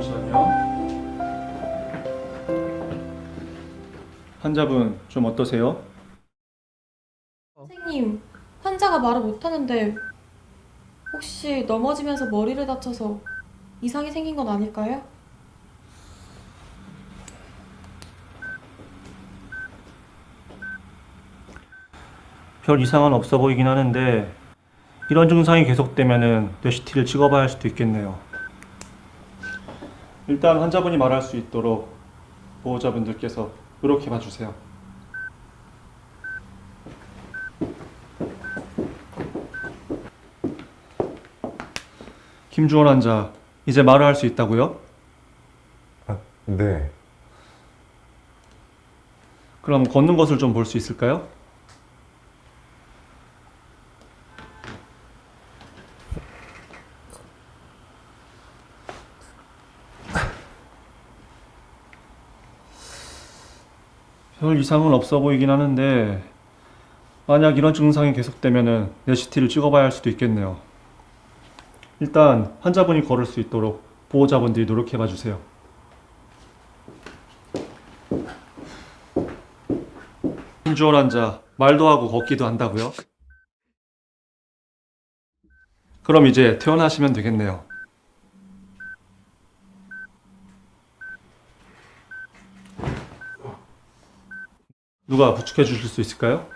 잠시만요. 환자분 좀 어떠세요? 선생님, 환자가 말을 못하는데 혹시 넘어지면서 머리를 다쳐서 이상이 생긴 건 아닐까요? 별 이상은 없어 보이긴 하는데 이런 증상이 계속되면은 뇌CT를 찍어봐야 할 수도 있겠네요. 일단 환자분이 말할 수 있도록 보호자분들께서 노력해 봐주세요. 김주원 환자 이제 말을 할 수 있다고요? 아, 네. 그럼 걷는 것을 좀 볼 수 있을까요? 별 이상은 없어 보이긴 하는데 만약 이런 증상이 계속되면은 뇌CT를 찍어봐야 할 수도 있겠네요. 일단 환자분이 걸을 수 있도록 보호자분들이 노력해봐 주세요. 김주원 환자 말도 하고 걷기도 한다고요? 그럼 이제 퇴원하시면 되겠네요. 누가 부축해 주실 수 있을까요?